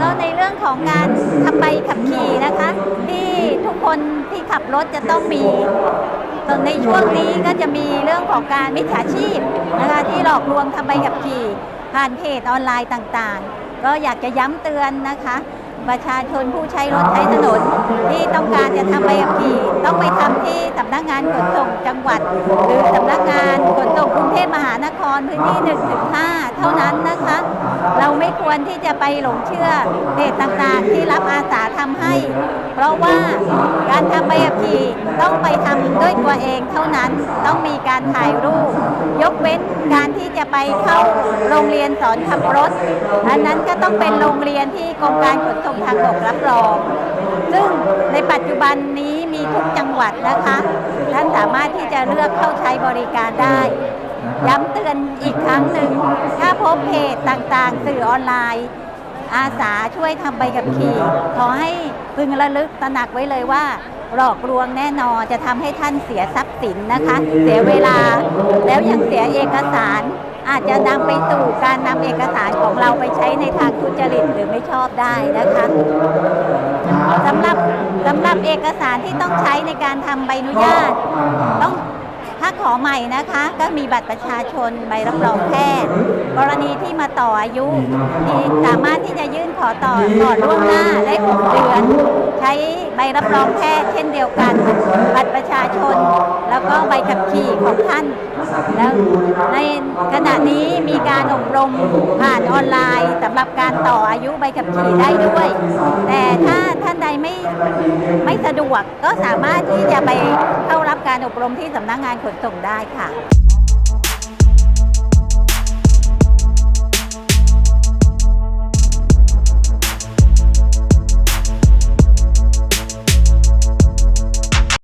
แล้วในเรื่องของการทำใบขับขี่นะคะ ที่ทุกคนที่ขับรถจะต้องมีส่วนในช่วงนี้ก็จะมีเรื่องของการมิจฉาชีพนะคะที่หลอกลวงทำใบขับขี่ ผ่านเพจออนไลน์ต่างๆ ก็อยากจะย้ำเตือนนะคะ ประชาชนผู้ใช้รถใช้ถนนที่ต้องการจะทำใบขับขี่ ต้องไปทำที่สำนักงานขนส่งจังหวัด หรือสำนักงานขนส่งกรุงเทพมหานครพื้นที่1ถึง5 เท่านั้นนะคะ เราไม่ควรที่จะไปหลงเชื่อเพจต่างๆ ที่รับอาสาทำให้ เพราะว่าการทำใบขับขี่ต้องไปทำด้วยตัวเองเท่านั้นต้องมีการถ่ายรูป ยกเว้นการที่จะไปเข้าโรงเรียนสอนขับรถอันนั้นก็ต้องเป็นโรงเรียนที่กรมการขนส่งทางบกรับรอง ซึ่งในปัจจุบันนี้มีทุกจังหวัดนะคะ ท่านสามารถที่จะเลือกเข้าใช้บริการได้ ย้ำเตือนอีก รั้งหนึ่ง ถ้าพบเพจต่างๆ สื่อออนไลน์ อาสาช่วยทำใบขับขี่ ขอให้พึงระลึกตระหนักไว้เลยว่า หลอกลวงแน่นอนจะทำให้ท่านเสียทรัพย์สินนะคะ เสียเวลา แล้วยังเสียเอกสาร อาจจะนำไปสู่การนำเอกสารของเราไปใช้ในทางทุจริตหรือไม่ชอบได้นะคะสำหรับสำหรับเอกสารที่ต้องใช้ในการทำใบอนุญาตต้อง อใหม่นะคะ ก็มีบัตรประชาชนใบรับรองแพทย์ กรณีที่มาต่ออายุที่สามารถที่จะยื่น ต่อก่อนล่วงหน้าได้6เดือน ใช้ใบรับรองแพทย์เช่นเดียวกัน บัตรประชาชน แล้วก็ใบขับขี่ของท่าน แล้วในขณะนี้มีการอบรมผ่านออนไลน์สำหรับการต่ออายุใบขับขี่ได้ด้วย แต่ถ้าท่านใดไม่ไม่สะดวกก็สามารถที่จะไปเข้ารับการอบรมที่สำนักงานขนส่งได้ค่ะ